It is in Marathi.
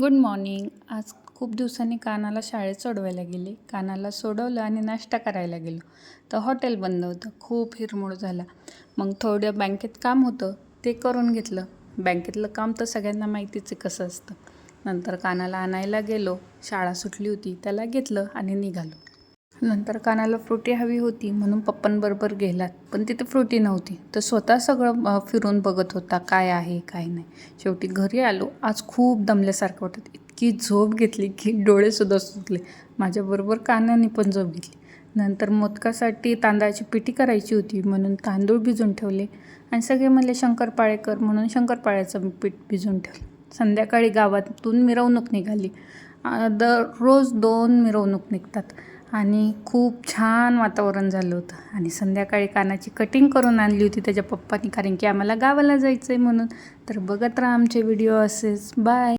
गुड मॉर्निंग आज खूप दिवसांनी कानाला शाळेत सोडवायला गेले. कानाला सोडवलं आणि नाश्ता करायला गेलो. तर हॉटेल बंद होतं. खूप हिरमोड झाला. मग थोडं बँकेत काम होतं. ते करून घेतलं. बँकेतलं काम तर सगळ्यांना माहितीच आहे कसं असतं. नंतर कानाला आणायला गेलो. शाळा सुटली होती. त्याला घेतलं आणि निघालो. नंतर कानाला फ्रुटी हवी होती म्हणून पप्पांबरोबर गेलात. पण तिथे फ्रुटी नव्हती. तर स्वतः सगळं फिरून बघत होता काय आहे काय नाही. शेवटी घरी आलो. आज खूप दमल्यासारखं वाटत. इतकी झोप घेतली की डोळेसुद्धा सुटले माझ्याबरोबर कानाने पण झोप घेतली. नंतर मोदकासाठी तांदळाची पिठी करायची होती म्हणून तांदूळ भिजून ठेवले. आणि सगळे म्हणले शंकरपाळे कर म्हणून शंकरपाळ्याचं पीठ भिजून ठेवलं. संध्याकाळी गावातून मिरवणूक निघाली. दररोज दोन मिरवणूक निघतात. आणि खूप छान वातावरण झालं होतं. आणि संध्याकाळी कानाची कटिंग करून आणली होती त्याच्या पप्पानी कारण की आम्हाला गावाला जायचं आहे म्हणून. तर बघत राहा आमचे व्हिडिओ असेच. बाय